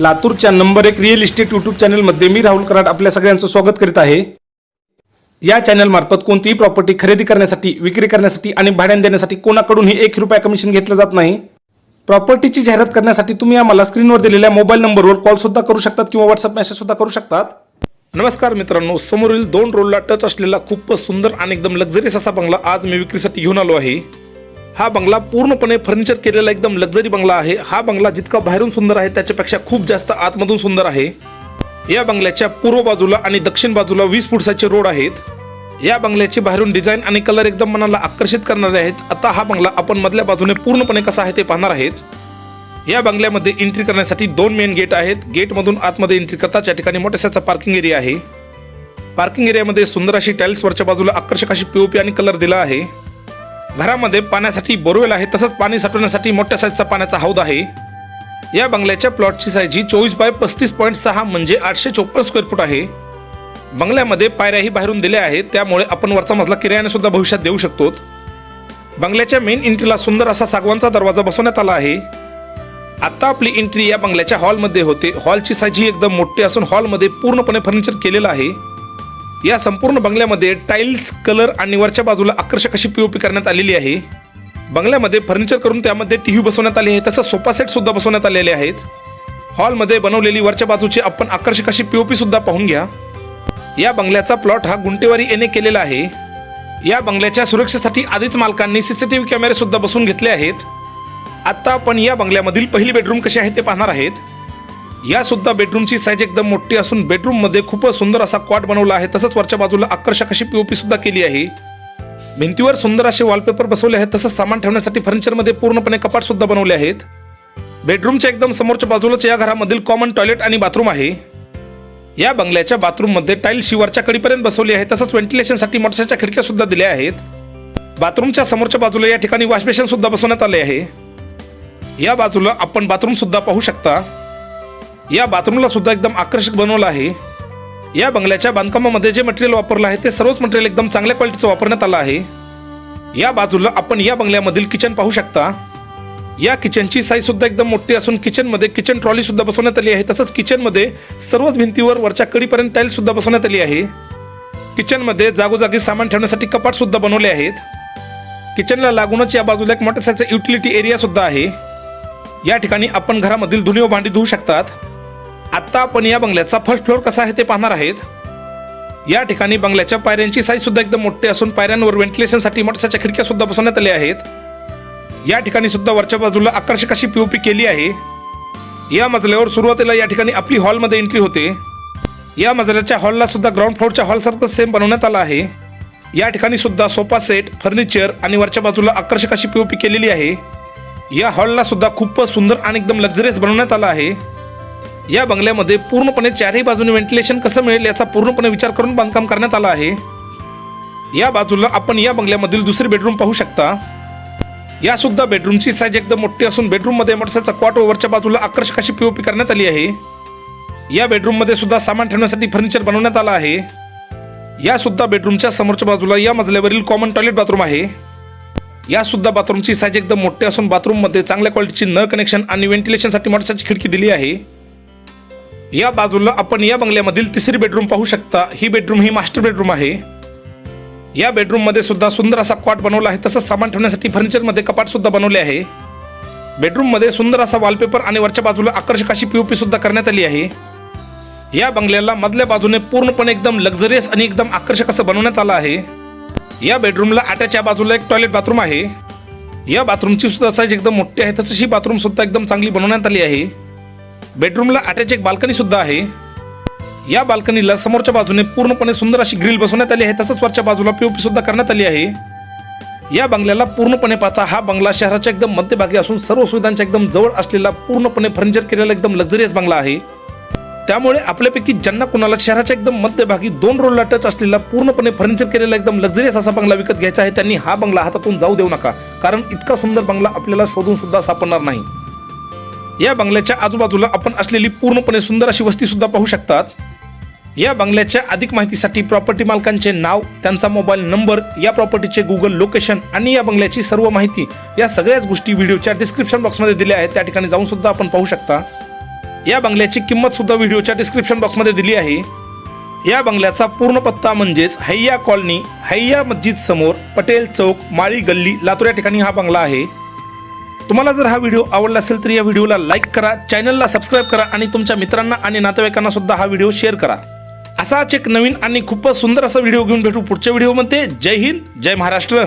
लातूरच्या नंबर एक real estate YouTube चॅनलमध्ये मी राहुल कराड आपल्या सगळ्यांचं स्वागत करीत आहे. या चॅनलमार्फत कोणतीही प्रॉपर्टी खरेदी करण्यासाठी विक्री करण्यासाठी आणि भाड्याने देण्यासाठी कोणाकडूनही एक रुपया कमिशन घेतलं जात नाही. प्रॉपर्टीची जाहिरात करण्यासाठी तुम्ही आम्हाला स्क्रीनवर दिलेल्या मोबाईल नंबरवर कॉल सुद्धा करू शकतात किंवा व्हॉट्सअप मेसेज सुद्धा करू शकतात. नमस्कार मित्रांनो समोरील दोन रोडला टच असलेला खूपच सुंदर आणि एकदम लक्झरीस असा बंगला आज मी विक्रीसाठी घेऊन आलो आहे. हा बंगला पूर्णपणे फर्निचर केलेला एकदम लक्झरी बंगला आहे. हा बंगला जितका बाहेरून सुंदर आहे त्याच्यापेक्षा खूप जास्त आतमधून सुंदर आहे. या बंगल्याच्या पूर्व बाजूला आणि दक्षिण बाजूला वीस फुटसाचे रोड आहेत. या बंगल्याची बाहेरून डिझाईन आणि कलर एकदम मनाला आकर्षित करणारे आहेत. आता हा बंगला आपण मधल्या बाजूने पूर्णपणे कसा आहे ते पाहणार आहेत. या बंगल्यामध्ये एंट्री करण्यासाठी दोन मेन गेट आहेत. गेटमधून आतमध्ये एंट्री करताच या ठिकाणी मोठ्याशाचा पार्किंग एरिया आहे. पार्किंग एरियामध्ये सुंदर अशी टाईल्स वरच्या बाजूला आकर्षक अशी पीओपी आणि कलर दिला आहे. घरामध्ये पाण्यासाठी बोरवेल आहे तसंच पाणी साठवण्यासाठी मोठ्या साईजचा पाण्याचा हौद आहे. या बंगल्याच्या प्लॉटची साईज ही चोवीस बाय पस्तीस पॉईंट सहा म्हणजे आठशे चोपन्न स्क्वेअर फूट आहे. बंगल्यामध्ये पायऱ्याही बाहेरून दिल्या आहेत त्यामुळे आपण वरचा मजला किरायाने सुद्धा भविष्यात देऊ शकतो. बंगल्याच्या मेन एंट्रीला सुंदर असा सागवानचा दरवाजा बसवण्यात आला आहे. आता आपली एंट्री या बंगल्याच्या हॉलमध्ये होते. हॉलची साईज ही एकदम मोठी असून हॉलमध्ये पूर्णपणे फर्निचर केलेलं आहे. या संपूर्ण बंगल्यामध्ये टाईल्स कलर आणि वरच्या बाजूला आकर्षक अशी पीओपी करण्यात आलेली आहे. बंगल्यामध्ये फर्निचर करून त्यामध्ये टी व्ही बसवण्यात आली आहे तसंच सोफा सेट सुद्धा बसवण्यात आलेले आहेत. हॉलमध्ये बनवलेली वरच्या बाजूची आपण आकर्षक अशी पीओपी सुद्धा पाहून घ्या. या बंगल्याचा प्लॉट हा गुंटेवारी येणे केलेला आहे. या बंगल्याच्या सुरक्षेसाठी आधीच मालकांनी सीसीटीव्ही कॅमेरे सुद्धा बसवून घेतले आहेत. आता आपण या बंगल्यामधील पहिली बेडरूम कशी आहे ते पाहणार आहेत. या सुद्धा बेडरूमची साईज एकदम मोठी असून बेडरूममध्ये खूपच सुंदर असा क्वाट बनवला आहे. तसंच वरच्या बाजूला आकर्षक अशी पीओपी सुद्धा केली आहे. भिंतीवर सुंदर असे वॉलपेपर बसवले आहेत. तसंच सामान ठेवण्यासाठी फर्निचरमध्ये पूर्णपणे कपाट सुद्धा बनवले आहेत. बेडरूमच्या एकदम समोरच्या बाजूलाच या घरामधील कॉमन टॉयलेट आणि बाथरूम आहे. या बंगल्याच्या बाथरूममध्ये टाईल शिवरच्या कडीपर्यंत बसवली आहे. तसंच व्हेंटिलेशनसाठी मोठ्याच्या खिडक्या सुद्धा दिल्या आहेत. बाथरूमच्या समोरच्या बाजूला या ठिकाणी वॉशबेशन सुद्धा बसवण्यात आले आहे. या बाजूला आपण बाथरूम सुद्धा पाहू शकता. या बाथरूमला सुद्धा एकदम आकर्षक बनवलं आहे. या बंगल्याच्या बांधकामामध्ये जे मटेरियल वापरलं आहे ते सर्वच मटेरियल एकदम चांगल्या क्वालिटीचं वापरण्यात आलं आहे. या बाजूला आपण या बंगल्यामधील किचन पाहू शकता. या किचनची साईज सुद्धा एकदम मोठी असून किचनमध्ये किचन ट्रॉली सुद्धा बसवण्यात आली आहे. तसंच किचनमध्ये सर्वच भिंतीवर वरच्या कडीपर्यंत टाईल सुद्धा बसवण्यात आली आहे. किचनमध्ये जागोजागी सामान ठेवण्यासाठी कपाट सुद्धा बनवले आहेत. किचनला लागूनच या बाजूला एक मोठ्या साईजचा युटिलिटी एरिया सुद्धा आहे. या ठिकाणी आपण घरामधील धुणी व भांडी धुवू शकतात. आत्ता आपण या बंगल्याचा फर्स्ट फ्लोअर कसा आहे ते पाहणार आहेत. या ठिकाणी बंगल्याच्या पायऱ्यांची साईज सुद्धा एकदम मोठी असून पायऱ्यांवर व्हेंटिलेशनसाठी मोठ्याच्या खिडक्या सुद्धा बसवण्यात आल्या आहेत. या ठिकाणी सुद्धा वरच्या बाजूला आकर्षक अशी पीओपी केली आहे. या मजल्यावर सुरुवातीला या ठिकाणी आपली हॉलमध्ये एंट्री होते. या मजल्याच्या हॉलला सुद्धा ग्राउंड फ्लोअरच्या हॉलसारखं सेम बनवण्यात आलं आहे. या ठिकाणी सुद्धा सोफा सेट फर्निचर आणि वरच्या बाजूला आकर्षक अशी पीओपी केलेली आहे. या हॉलला सुद्धा खूपच सुंदर आणि एकदम लक्झरियस बनवण्यात आला आहे. या बंगल्यामध्ये पूर्णपणे चारही बाजूने व्हेंटिलेशन कसं मिळेल याचा पूर्णपणे विचार करून बांधकाम करण्यात आला आहे. या बाजूला आपण या बंगल्यामधील दुसरी बेडरूम पाहू शकता. या सुद्धा बेडरूमची साईज एकदम मोठी असून बेडरूममध्ये मोठ्याचा क्वाट ओव्हरच्या बाजूला आकर्षक अशी पीओपी करण्यात आली आहे. या बेडरूममध्ये सुद्धा सामान ठेवण्यासाठी फर्निचर बनवण्यात आलं आहे. या सुद्धा बेडरूमच्या समोरच्या बाजूला या मजल्यावरील कॉमन टॉयलेट बाथरूम आहे. या सुद्धा बाथरूमची साईज एकदम मोठी असून बाथरूममध्ये चांगल्या क्वालिटीची नळ कनेक्शन आणि व्हेंटिलेशनसाठी मोठ्याची खिडकी दिली आहे. या बाजूला आपण या बंगल्यामधील तिसरी बेडरूम पाहू शकता. ही बेडरूम ही मास्टर बेडरूम आहे. या बेडरूममध्ये सुद्धा सुंदर असा कॉट बनवला आहे. तसंच सामान ठेवण्यासाठी फर्निचरमध्ये कपाटसुद्धा कपाट सुद्धा बनवले आहे. बेडरूममध्ये सुंदर असा वॉलपेपर आणि वरच्या बाजूला आकर्षक अशी पीओपी सुद्धा करण्यात आली आहे. या बंगल्याला मधल्या बाजूने पूर्णपणे एकदम लक्झरियस आणि एकदम आकर्षक असं बनवण्यात आलं आहे. या बेडरूमला आट्याच्या बाजूला एक टॉयलेट बाथरूम आहे. या बाथरूमची सुद्धा साईज एकदम मोठी आहे. तसंच ही बाथरूम सुद्धा एकदम चांगली बनवण्यात आली आहे. बेडरूमला अटॅच एक बाल्कनी सुद्धा आहे. या बाल्कनीला समोरच्या बाजूने पूर्णपणे सुंदर अशी ग्रिल बसवण्यात आली आहे. तसंच वरच्या बाजूला पीओपी सुद्धा करण्यात आली आहे. या बंगल्याला पूर्णपणे पाहता हा बंगला शहराच्या एकदम मध्यभागी असून सर्व सुविधांच्या एकदम जवळ असलेला पूर्णपणे फर्निचर केलेला एकदम लक्झरियस बंगला आहे. त्यामुळे आपल्यापैकी ज्यांना कुणाला शहराच्या एकदम मध्यभागी दोन रोडला टच असलेला पूर्णपणे फर्निचर केलेला एकदम लक्झरियस असा बंगला विकत घ्यायचा आहे त्यांनी हा बंगला हातातून जाऊ देऊ नका. कारण इतका सुंदर बंगला आपल्याला शोधून सुद्धा सापडणार नाही. या बंगल्याच्या आजूबाजूला आपण असलेली पूर्णपणे सुंदर अशी वस्ती सुद्धा पाहू शकतात. या बंगल्याच्या अधिक माहितीसाठी प्रॉपर्टी मालकांचे नाव त्यांचा मोबाईल नंबर या प्रॉपर्टीचे गुगल लोकेशन आणि या बंगल्याची सर्व माहिती या सगळ्याच गोष्टी व्हिडिओच्या डिस्क्रिप्शन बॉक्समध्ये दिल्या आहेत. त्या ठिकाणी जाऊन सुद्धा आपण पाहू शकता. या बंगल्याची किंमत सुद्धा व्हिडिओच्या डिस्क्रिप्शन बॉक्समध्ये दिली आहे. या बंगल्याचा पूर्ण पत्ता म्हणजेच हैया कॉलनी हैया मस्जिद समोर पटेल चौक माळी गल्ली लातूर या ठिकाणी हा बंगला आहे. तुम्हाला जर हा व्हिडिओ आवडला असेल तर या व्हिडिओला लाईक करा चॅनलला सबस्क्राईब करा आणि तुमच्या मित्रांना आणि नातेवाईकांना सुद्धा हा व्हिडिओ शेअर करा. असाच एक नवीन आणि खूपच सुंदर असा व्हिडिओ घेऊन भेटू पुढच्या व्हिडिओमध्ये. जय हिंद जय महाराष्ट्र.